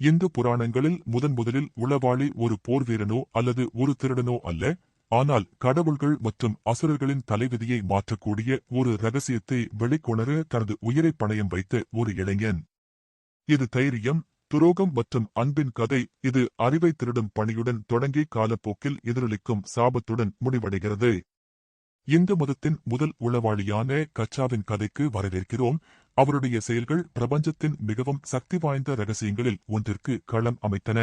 இந்து புராணங்களில் முதன் முதலில் உளவாளி ஒரு போர்வீரனோ அல்லது ஒரு திருடனோ அல்ல. ஆனால் கடவுள்கள் மற்றும் அசுரர்களின் தலைவிதியை மாற்றக்கூடிய ஒரு ரகசியத்தை வெளிக்கொணர தனது உயிரை பணயம் வைத்த ஒரு இளைஞன். இது தைரியம் துரோகம் மற்றும் அன்பின் கதை. இது அறிவை திருடும் பணியுடன் தொடங்கி காலப்போக்கில் எதிரொலிக்கும் சாபத்துடன் முடிவடைகிறது. இந்து மதத்தின் முதல் உளவாளியான கச்சாவின் கதைக்கு வரவேற்கிறோம். அவருடைய செயல்கள் பிரபஞ்சத்தின் மிகவும் சக்தி வாய்ந்த ரகசியங்களில் ஒன்றிற்கு களம் அமைத்தன.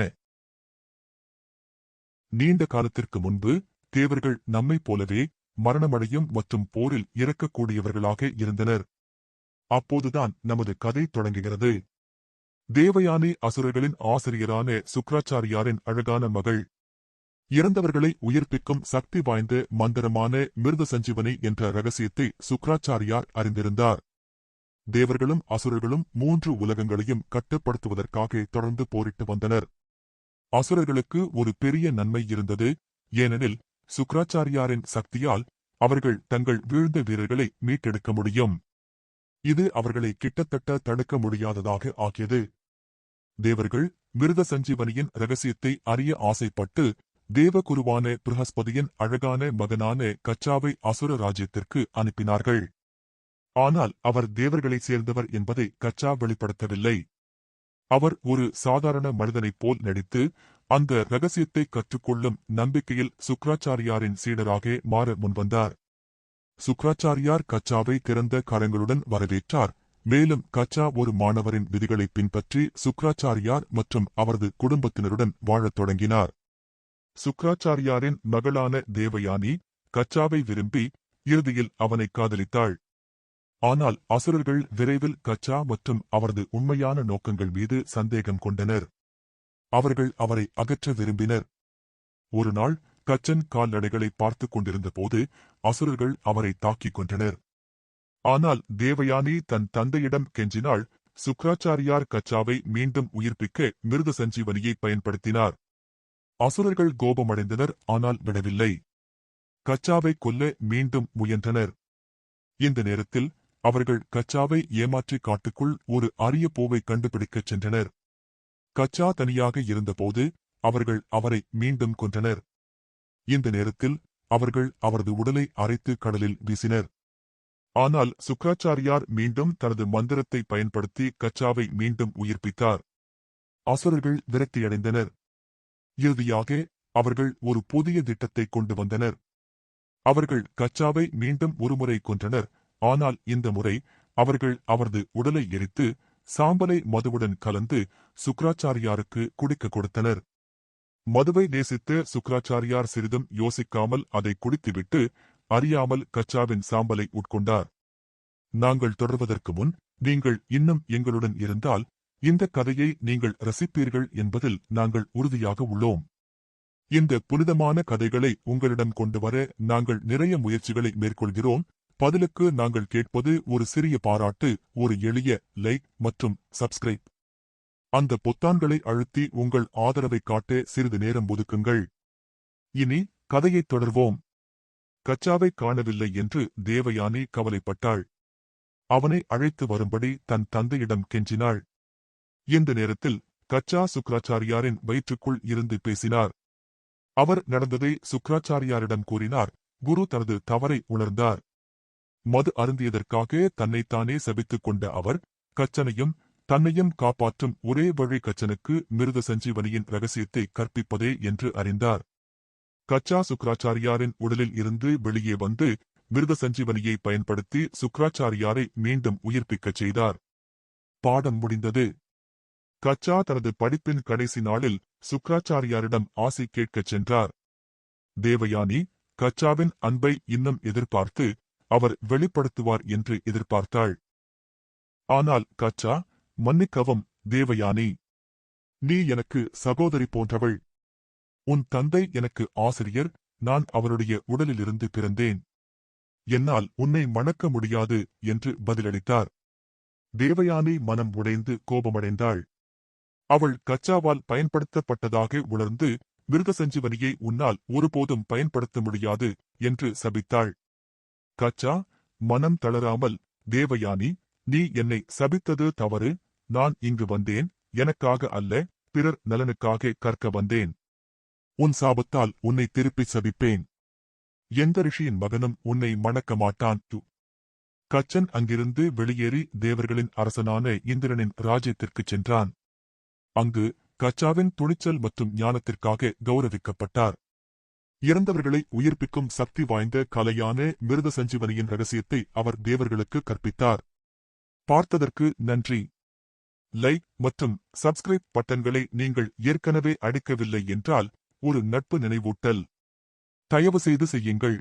நீண்ட காலத்திற்கு முன்பு தேவர்கள் நம்மைப் போலவே மரணமடையும் மற்றும் போரில் இறக்கக்கூடியவர்களாக இருந்தனர். அப்போதுதான் நமது கதை தொடங்குகிறது. தேவயானி அசுரர்களின் ஆசிரியரான சுக்ராச்சாரியாரின் அழகான மகள். இறந்தவர்களை உயிர்ப்பிக்கும் சக்தி வாய்ந்த மந்திரமான மிருத சஞ்சீவனி என்ற ரகசியத்தை சுக்ராச்சாரியார் அறிந்திருந்தார். தேவர்களும் அசுரர்களும் மூன்று உலகங்களையும் கட்டுப்படுத்துவதற்காக தொடர்ந்து போரிட்டு வந்தனர். அசுரர்களுக்கு ஒரு பெரிய நன்மை இருந்தது. ஏனெனில் சுக்ராச்சாரியாரின் சக்தியால் அவர்கள் தங்கள் வீழ்ந்த வீரர்களை மீட்டெடுக்க முடியும். இது அவர்களை கிட்டத்தட்ட தடுக்க முடியாததாக ஆகியது தேவர்கள் மிருத சஞ்சீவனியின் ரகசியத்தை அறிய ஆசைப்பட்டு தேவகுருவான பிரகஸ்பதியின் அழகான மகனான கச்சாவை அசுர ராஜ்யத்திற்கு அனுப்பினார்கள். ஆனால் அவர் தேவர்களைச் சேர்ந்தவர் என்பதை கச்சா வெளிப்படுத்தவில்லை. அவர் ஒரு சாதாரண மனிதனைப் போல் நடித்து அந்த ரகசியத்தை கற்றுக்கொள்ளும் நம்பிக்கையில் சுக்ராச்சாரியாரின் சீடராக மாற முன்வந்தார். சுக்ராச்சாரியார் கச்சாவை திறந்த கரங்களுடன் வரவேற்றார். மேலும் கச்சா ஒரு மாணவரின் விதிகளை பின்பற்றி சுக்ராச்சாரியார் மற்றும் அவரது குடும்பத்தினருடன் வாழத் தொடங்கினார். சுக்ராச்சாரியாரின் மகளான தேவயானி கச்சாவை விரும்பி இறுதியில் அவனை காதலித்தாள். ஆனால் அசுரர்கள் விரைவில் கச்சா மற்றும் அவரது உண்மையான நோக்கங்கள் மீது சந்தேகம் கொண்டனர். அவர்கள் அவரை அகற்ற விரும்பினர். ஒருநாள் கச்சன் கால்நடைகளை பார்த்துக் கொண்டிருந்தபோது அசுரர்கள் அவரை தாக்கிக் கொன்றனர். ஆனால் தேவயானி தன் தந்தையிடம் கெஞ்சினாள். சுக்ராச்சாரியார் கச்சாவை மீண்டும் உயிர்ப்பிக்க மிருத சஞ்சீவனியை பயன்படுத்தினார். அசுரர்கள் கோபமடைந்தனர் ஆனால் விடவில்லை. கச்சாவை கொல்ல மீண்டும் முயன்றனர். இந்த நேரத்தில் அவர்கள் கச்சாவை ஏமாற்றி காட்டுக்குள் ஒரு அரிய பூவை கண்டுபிடிக்கச் சென்றனர். கச்சா தனியாக இருந்தபோது அவர்கள் அவரை மீண்டும் கொன்றனர். இந்த நேரத்தில் அவர்கள் அவரது உடலை அரைத்து கடலில் வீசினர். ஆனால் சுக்ராச்சாரியார் மீண்டும் தனது மந்திரத்தை பயன்படுத்தி கச்சாவை மீண்டும் உயிர்ப்பித்தார். அசுரர்கள் விரக்தியடைந்தனர். இறுதியாக அவர்கள் ஒரு புதிய திட்டத்தை கொண்டு வந்தனர். அவர்கள் கச்சாவை மீண்டும் ஒருமுறை கொன்றனர். ஆனால் இந்த முறை அவர்கள் அவரது உடலை எரித்து சாம்பலை மதுவுடன் கலந்து சுக்ராச்சாரியாருக்கு குடிக்க கொடுத்தனர். மதுவை நேசித்த சுக்ராச்சாரியார் சிறிதும் யோசிக்காமல் அதை குடித்துவிட்டு அறியாமல் கச்சாவின் சாம்பலை உட்கொண்டார். நாங்கள் தொடர்வதற்கு முன் நீங்கள் இன்னும் எங்களுடன் இருந்தால் இந்த கதையை நீங்கள் ரசிப்பீர்கள் என்பதில் நாங்கள் உறுதியாக உள்ளோம். இந்த புனிதமான கதைகளை உங்களிடம் கொண்டு வர நாங்கள் நிறைய முயற்சிகளை மேற்கொள்கிறோம். பதிலுக்கு நாங்கள் கேட்பது ஒரு சிறிய பாராட்டு ஒரு எளிய லைக் மற்றும் சப்ஸ்கிரைப். அந்த பொத்தான்களை அழுத்தி உங்கள் ஆதரவை காட்ட சிறிது நேரம் ஒதுக்குங்கள். இனி கதையைத் தொடர்வோம். கச்சாவை காணவில்லை என்று தேவயானி கவலைப்பட்டாள். அவனை அழைத்து வரும்படி தன் தந்தையிடம் கெஞ்சினாள். இந்த நேரத்தில் கச்சா சுக்ராச்சாரியாரின் வயிற்றுக்குள் இருந்து பேசினார். அவர் நடந்ததை சுக்ராச்சாரியாரிடம் கூறினார். குரு தனது தவறை உணர்ந்தார். மது அருந்தியதற்காக தன்னைத்தானே சபித்துக் கொண்ட அவர் கச்சனையும் தன்னையும் காப்பாற்றும் ஒரே வழி கச்சனுக்கு மிருத சஞ்சீவனியின் ரகசியத்தை கற்பிப்பதே என்று அறிந்தார். கச்சா சுக்ராச்சாரியாரின் உடலில் இருந்து வெளியே வந்து மிருத சஞ்சீவனியை பயன்படுத்தி சுக்ராச்சாரியாரை மீண்டும் உயிர்ப்பிக்கச் செய்தார். பாடம் முடிந்தது. கச்சா தனது படிப்பின் கடைசி நாளில் சுக்ராச்சாரியாரிடம் ஆசை கேட்கச் சென்றார். தேவயானி கச்சாவின் அன்பை இன்னும் எதிர்பார்த்து அவர் வெளிப்படுத்துவார் என்று எதிர்பார்த்தாள். ஆனால் கச்சா மன்னிக்கவும் தேவயானி. நீ எனக்கு சகோதரி போன்றவள். உன் தந்தை எனக்கு ஆசிரியர். நான் அவருடைய உடலிலிருந்து பிறந்தேன். என்னால் உன்னை மணக்க முடியாது என்று பதிலளித்தார். தேவயானி மனம் உடைந்து கோபமடைந்தாள். அவள் கச்சாவால் பயன்படுத்தப்பட்டதாக உணர்ந்து மிருகசஞ்சீவனியை உன்னால் ஒருபோதும் பயன்படுத்த முடியாது என்று சபித்தாள். கச்சா மனம் தளராமல் தேவயானி நீ என்னை சபித்தது தவறு நான் இங்கு வந்தேன் எனக்காக அல்ல பிறர் நலனுக்காக கற்க வந்தேன். உன் சாபத்தால் உன்னை திருப்பிச் சபிப்பேன். எந்த ரிஷியின் மகனும் உன்னை மணக்க மாட்டான். து. கச்சன் அங்கிருந்து வெளியேறி தேவர்களின் அரசனான இந்திரனின் ராஜ்யத்திற்குச் சென்றான். அங்கு கச்சாவின் துணிச்சல் மற்றும் ஞானத்திற்காக கௌரவிக்கப்பட்டார். இறந்தவர்களை உயிர்ப்பிக்கும் சக்தி வாய்ந்த கலையான மிருத சஞ்சீவனியின் ரகசியத்தை அவர் தேவர்களுக்கு கற்பித்தார். பார்த்ததற்கு நன்றி. லைக் மற்றும் சப்ஸ்கிரைப் பட்டன்களை நீங்கள் ஏற்கனவே அடிக்கவில்லை என்றால் ஒரு நட்பு நினைவூட்டல். தயவு செய்து செய்யுங்கள்.